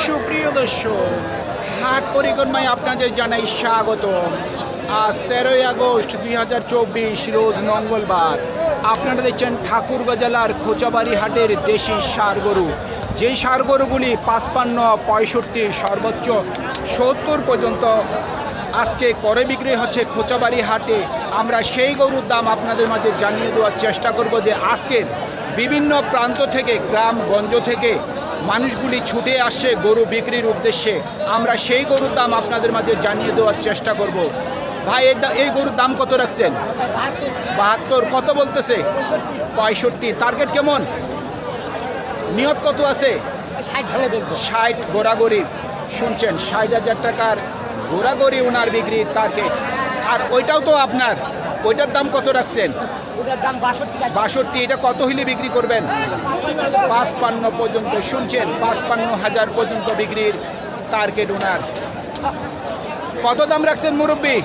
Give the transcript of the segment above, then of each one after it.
সুপ্রিয় দর্শক, হাট পরিক্রমায় আপনাদের জানাই স্বাগত আজ তেরোই আগস্ট দুই হাজার চব্বিশ, রোজ মঙ্গলবার। আপনারা দেখছেন ঠাকুরগাঁ জেলার খোঁচাবাড়ি হাটের দেশি সার গরু। যেই সার গরুগুলি পাঁচপান্ন, পঁয়ষট্টি, সর্বোচ্চ সত্তর পর্যন্ত আজকে করে বিক্রি হচ্ছে খোঁচাবাড়ি হাটে, আমরা সেই গরুর দাম আপনাদের মাঝে জানিয়ে দেওয়ার চেষ্টা করব যে আজকের বিভিন্ন প্রান্ত থেকে গ্রামগঞ্জ থেকে মানুষগুলি ছুটে আসছে গরু বিক্রির উদ্দেশ্যে। আমরা সেই গরুর দাম আপনাদের মাঝে জানিয়ে দেওয়ার চেষ্টা করব। ভাই এই গরুর দাম কত রাখছেন? বাহাত্তর। কত বলতেছে? পঁয়ষট্টি। টার্গেট কেমন? নিয়ত কত আছে? ষাট গোড়াগড়ি। শুনছেন ষাট হাজার টাকার গোড়াগড়ি ওনার বিক্রি টার্গেট। আর ওইটাও তো আপনার। ওইটার দাম কত রাখছেন? বাষট্টি এটা কত হলে বিক্রি করবেন? পাঁচপান্ন পর্যন্ত শুনছেন পাঁচপান্ন হাজার পর্যন্ত বিক্রির টার্গেট ওনার কত দাম রাখছেন মুরব্বী?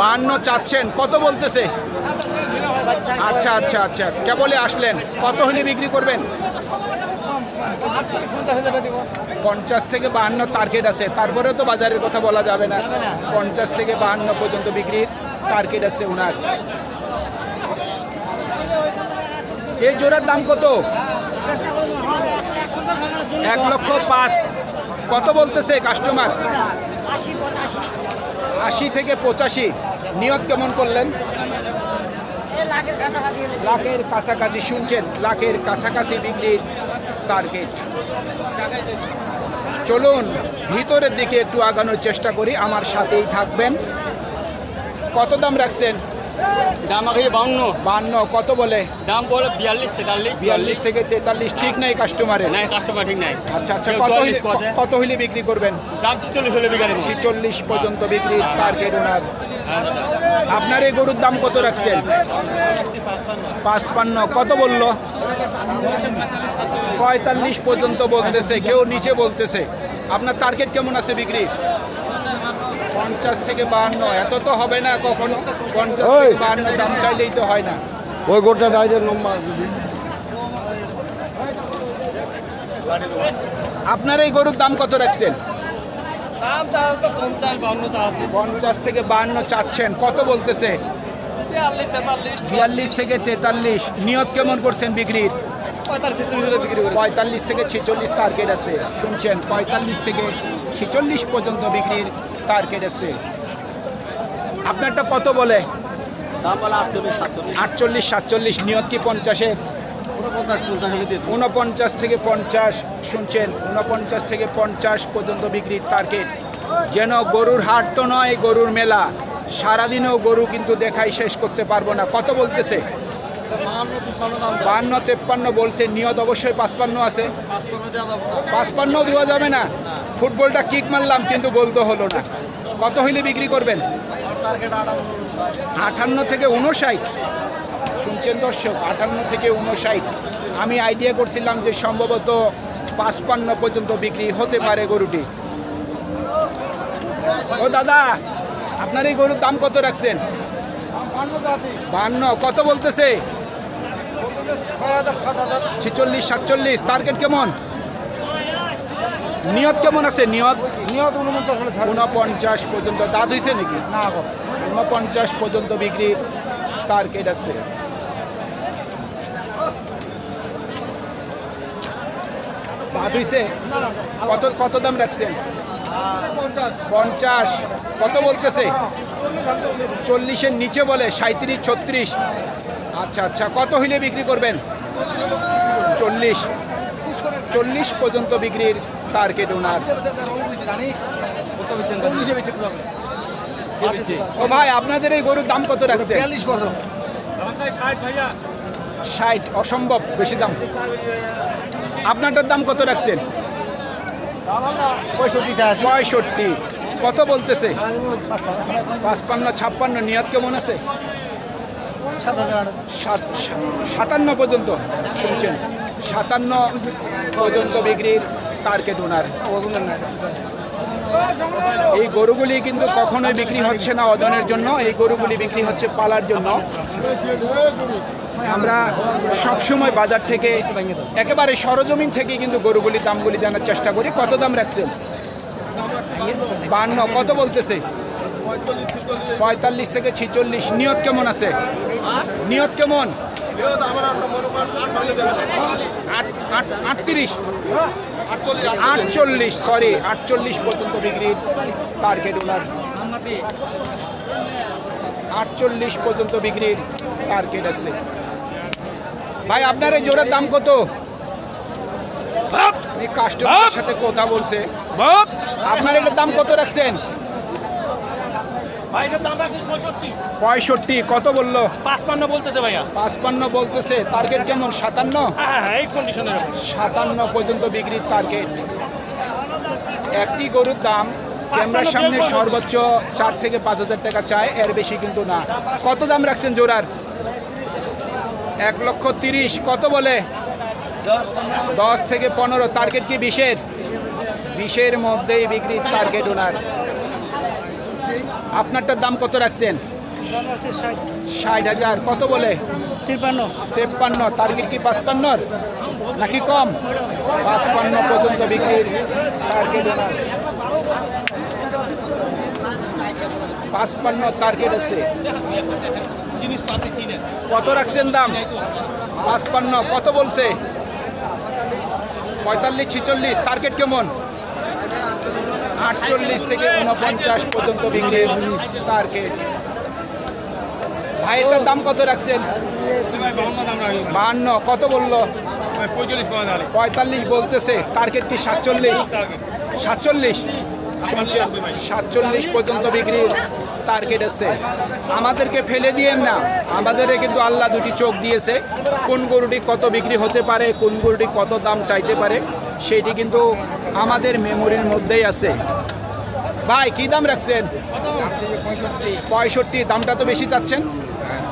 বাহান্ন চাচ্ছেন কত বলতেছে? আচ্ছা আচ্ছা আচ্ছা কেবলে আসলেন কত হলে বিক্রি করবেন? পঞ্চাশ থেকে বাহান্ন টার্গেট আছে। তারপরেও তো বাজারের কথা বলা যাবে না। পঞ্চাশ থেকে বাহান্ন পর্যন্ত বিক্রির টার্গেট আছে ওনার এই জোড়ার দাম কত? এক লক্ষ পাঁচ। কত বলতেছে কাস্টমার আশি থেকে পঁচাশি। নিয়ত কেমন করলেন? লাখের কাছাকাছি শুনছেন। লাখের কাছাকাছি বিক্রির টার্গেট চলুন ভিতরের দিকে একটু আগানোর চেষ্টা করি আমার সাথেই থাকবেন। কত দাম রাখছেন? দাম আগে বাউন্ন। বান্ন কত বলে? দাম বলে বিয়াল্লিশ তেতাল্লিশ বিয়াল্লিশ থেকে তেতাল্লিশ ঠিক নেই কাস্টমারের নাই কাস্টমার ঠিক নাই। আচ্ছা আচ্ছা কত হইলে- কত হইলে বিক্রি করবেন? দাম ছিচল্লিশ হলে দেবো ছিচল্লিশ পর্যন্ত বিক্রি টার্গেট ওনার হ্যাঁ দাদা আপনার এই গরুর দাম কত রাখছেন? পাঁচপান্ন। কত বলল? পঁয়তাল্লিশ পর্যন্ত বলতেছে কেউ নিচে বলতেছে। আপনার টার্গেট কেমন আছে বিক্রি? পঞ্চাশ থেকে বাহান্ন। এত তো হবে না কখনো। পঞ্চাশ থেকে বাহান্ন দাম চাইলেই তো হয় না। ওই গোটা নম্বর আপনার এই গরুর দাম কত রাখছেন? দাম চাও তো পঞ্চাশ বাউন্ন চাচ্ছি। পঞ্চাশ থেকে বাহান্ন চাচ্ছেন। কত বলতেছে? বিয়াল্লিশ বিয়াল্লিশ থেকে তেতাল্লিশ। নিয়ত কেমন করছেন বিক্রির? পঁয়তাল্লিশ বিক্রি পঁয়তাল্লিশ থেকে ছেচল্লিশ টার্গেট আছে। শুনছেন পঁয়তাল্লিশ থেকে ছেচল্লিশ পর্যন্ত বিক্রির টার্গেট আছে। আপনারটা কত বলে? দাম বলে আটচল্লিশ সাতচল্লিশ। আটচল্লিশ সাতচল্লিশ। নিয়ত কি পঞ্চাশের পঞ্চাশ পঞ্চাশ হলে দিয়ে উনপঞ্চাশ থেকে পঞ্চাশ, শুনছেন? উনপঞ্চাশ থেকে পঞ্চাশ পর্যন্ত বিক্রির টার্গেট যেন গরুর হাট তো নয়, গরুর মেলা। সারাদিনেও গরু কিন্তু দেখাই শেষ করতে পারব না। কত বলতেছে? বান্ন, তেপ্পান্ন বলছে। নিয়ত অবশ্যই পাঁচপান্ন আছে। পাঁচপান্ন দেওয়া যাব না। ফুটবলটা কিক মারলাম, কিন্তু গোল তো হলো না। কত হইলে বিক্রি করবেন? আটান্ন থেকে উনষাট শুনছেন দর্শক আটান্ন থেকে উনষাট আমি আইডিয়া করছিলাম যে সম্ভবত পাঁচপান্ন পর্যন্ত বিক্রি হতে পারে গরুটি। ও দাদা আপনার এই গরুর দাম কত রাখছেন? বান্ন কত বলতেছে? ছেচল্লিশ সাতচল্লিশ টার্গেট কেমন? নিয়ত কেমন আছে? নিয়ত? নিয়ত উনপঞ্চাশ পর্যন্ত দাঁত হয়েছে নাকি? না উনপঞ্চাশ পর্যন্ত বিক্রি টার্গেট আছে। হয়েছে কত কত দাম রাখছেন পঞ্চাশ। কত বলতেছে? চল্লিশের নিচে বলে সাঁত্রিশ ছত্রিশ। আচ্ছা আচ্ছা কত হইলে বিক্রি করবেন? চল্লিশ। চল্লিশ পর্যন্ত বিক্রির টার্গেট ওনার। ও ভাই আপনাদের এই গরুর দাম কত রাখছে? ষাট অসম্ভব বেশি দাম। আপনারটার দাম কত রাখছেন? পঁয়ষট্টি। কত বলতেছে? পাঁচপান্ন, ছাপ্পান্ন নিয়ত কেমন আছে? সাতান্ন পর্যন্ত শুনছেন। সাতান্ন পর্যন্ত বিক্রির টার্গেট ওনার এই গরুগুলি কিন্তু কখনোই বিক্রি হচ্ছে না ওজনের জন্য। এই গরুগুলি বিক্রি হচ্ছে পালার জন্য। আমরা সবসময় বাজার থেকে একেবারে সরজমিন থেকে কিন্তু গরুগুলির দামগুলি জানার চেষ্টা করি। কত দাম রাখছেন? বান্ন, কত বলতেছে? পঁয়তাল্লিশ থেকে ছিচল্লিশ। নিয়ত কেমন আছে? নিয়ত কেমন? আট- আট- আটত্রিশ আটচল্লিশ সরি আটচল্লিশ পর্যন্ত বিক্রির টার্গেট ওনার। আটচল্লিশ পর্যন্ত বিক্রির টার্গেট আছে। ভাই আপনার এই জোরের দাম কত? কাস্টমারের সাথে কথা বলছে। আপনার এটার দাম কত রাখছেন? পঁয়ষট্টি। কত বলল? পাঁচপান্ন বলতেছে ভাইয়া। পাঁচপান্ন বলতেছে টার্গেট কেমন? সাতান্ন? হ্যাঁ হ্যাঁ এই কন্ডিশনের সাতান্ন পর্যন্ত বিক্রির টার্গেট একটি গরুর দাম ক্যামেরার সামনে সর্বোচ্চ চার থেকে পাঁচ হাজার টাকা চায় এর বেশি কিন্তু না। কত দাম রাখছেন জোড়ার? এক লক্ষ তিরিশ কত বলে? দশ থেকে পনেরো টার্গেট কি বিশের? বিশের মধ্যেই বিক্রির টার্গেট ওনার। আপনারটার দাম কত রাখছেন? ষাট হাজার কত বলে? তিপ্পান্ন। তেপ্পান্ন টার্গেট কি পাঁচপান্নর? নাকি কম? পাঁচপান্ন পর্যন্ত বিক্রির টার্গেট ওনার। পাঁচপান্ন টার্গেট আছে। কত রাখছেন দাম? পাঁচপান্ন, কত বলছে? পঁয়তাল্লিশ, ছিচল্লিশ টার্গেট কেমন? আটচল্লিশ থেকে উনপঞ্চাশ পর্যন্ত বিক্রির টার্গেট ভাইয়েরটার দাম কত রাখছেন? বাহান্ন, কত বলল? পঁয়তাল্লিশ বলতেছে টার্গেট কি সাতচল্লিশ? সাতচল্লিশ। সাতচল্লিশ পর্যন্ত বিক্রির টার্গেট আছে। আমাদেরকে ফেলে দিয়েন না। আমাদের কিন্তু আল্লাহ দুটি চোখ দিয়েছে। কোন গরুটি কত বিক্রি হতে পারে, কোন গরুটি কত দাম চাইতে পারে, সেটি কিন্তু আমাদের মেমোরির মধ্যেই আছে। ভাই, কি দাম রাখছেন? পঁয়ষট্টি। দামটা তো বেশি চাচ্ছেন,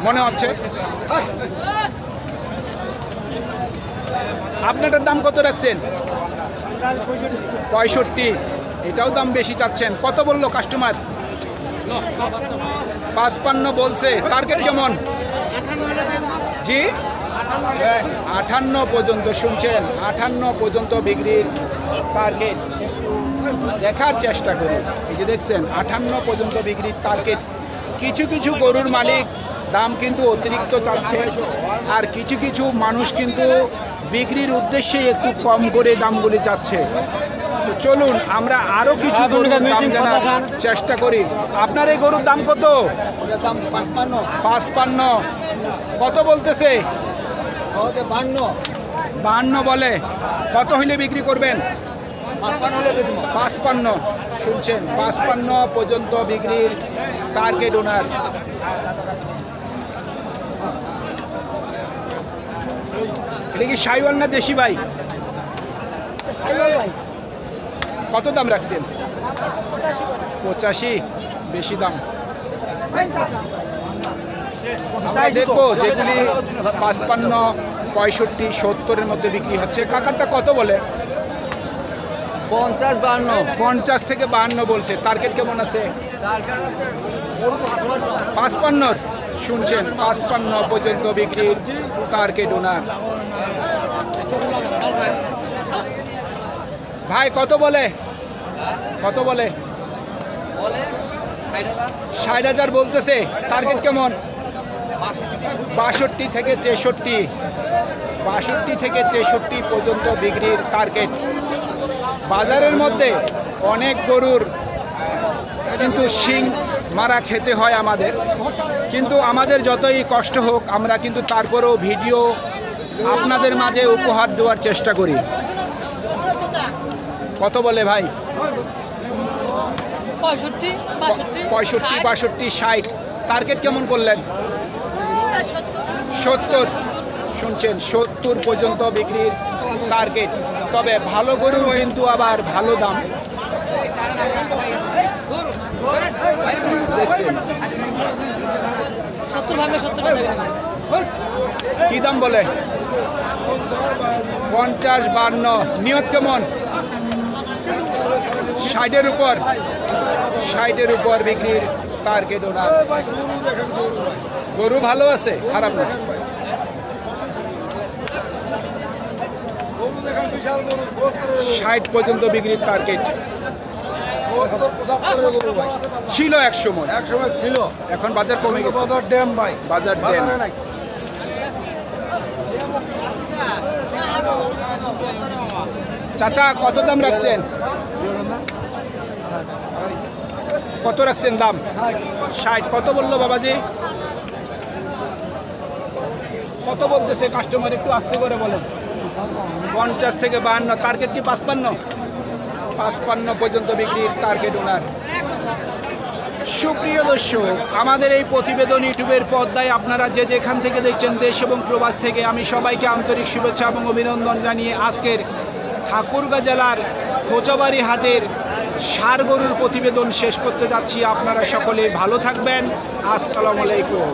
মনে হচ্ছে। আপনারটার দাম কত রাখছেন? পঁয়ষট্টি। এটাও দাম বেশি চাচ্ছেন। কত বলল কাস্টমার পাঁচপান্ন বলছে। টার্গেট কেমন? জি? আঠান্ন পর্যন্ত শুনছেন। আঠান্ন পর্যন্ত বিক্রির টার্গেট দেখার চেষ্টা করি এই যে দেখছেন, আঠান্ন পর্যন্ত বিক্রির টার্গেট কিছু কিছু গরুর মালিক দাম কিন্তু অতিরিক্ত চাচ্ছে। আর কিছু কিছু মানুষ কিন্তু বিক্রির উদ্দেশ্যে একটু কম করে দামগুলি চাচ্ছে। চলুন আমরা আরও কিছু চেষ্টা করি। আপনার এই গরুর দাম কত? দাম পাঁচপান্ন। কত বলতেছে? বান্ন। বাহান্ন বলে। কত হইলে বিক্রি করবেন? পাঁচপান্ন শুনছেন পাঁচপান্ন পর্যন্ত বিক্রির টার্গেট ওনার এটা কি সাইওয়াল না দেশি ভাই। কত দাম রাখছেন? পঁচাশি। বেশি দাম। আমরা দেখব যেগুলি পাঁচপান্ন পঁয়ষট্টি সত্তরের মধ্যে বিক্রি হচ্ছে। কাকারটা কত বলে? পঞ্চাশ বান্ন। পঞ্চাশ থেকে বাহান্ন বলছে। টার্গেট কেমন আছে পাঁচপান্ন। শুনছেন পাঁচপান্ন পর্যন্ত বিক্রির টার্গেট ওনার। ভাই কত বলে? কত বলে? ষাট হাজার বলতেছে। টার্গেট কেমন? বাষট্টি থেকে তেষট্টি। বাষট্টি থেকে তেষট্টি পর্যন্ত বিক্রির টার্গেট বাজারের মধ্যে অনেক গরুর কিন্তু শিং মারা খেতে হয় আমাদের। কিন্তু আমাদের যতই কষ্ট হোক, আমরা কিন্তু তারপরেও ভিডিও আপনাদের মাঝে উপহার দেওয়ার চেষ্টা করি। কত বলে ভাই? পঁয়ষট্টি বাষট্টি পঁয়ষট্টি বাষট্টি ষাট। টার্গেট কেমন করলেন? সত্তর। শুনছেন সত্তর পর্যন্ত বিক্রির টার্গেট তবে ভালো গরু কিন্তু আবার ভালো দাম। দেখছেন? কি দাম বলে? পঞ্চাশ বান্ন। নিয়ত কেমন? ষাটের উপর। ষাটের উপর বিক্রির টার্গেট না গরু ভালো আছে? খারাপ না। ষাট পর্যন্ত ছিল এক সময় এক সময়। ছিল এখন বাজার কমে গেছে। ড্যাম। বাজার চাচা, কত দাম রাখছেন? কত রাখছেন দাম? ষাট। কত বলল বাবাজি? কত বলতেছে কাস্টমার একটু আস্তে করে বলেন। পঞ্চাশ থেকে বাহান্ন। টার্গেট কি পাঁচপান্ন? পাঁচপান্ন পর্যন্ত বিক্রির টার্গেট ওনার সুপ্রিয় দর্শক, আমাদের এই প্রতিবেদন ইউটিউবের পর্দায় আপনারা যে যেখান থেকে দেখছেন দেশ এবং প্রবাস থেকে আমি সবাইকে আন্তরিক শুভেচ্ছা এবং অভিনন্দন জানিয়ে আজকের ঠাকুরগাঁ জেলার খোঁচাবাড়ি হাটের সার গরুর প্রতিবেদন শেষ করতে যাচ্ছি। আপনারা সকলে ভালো থাকবেন। আসসালামু আলাইকুম।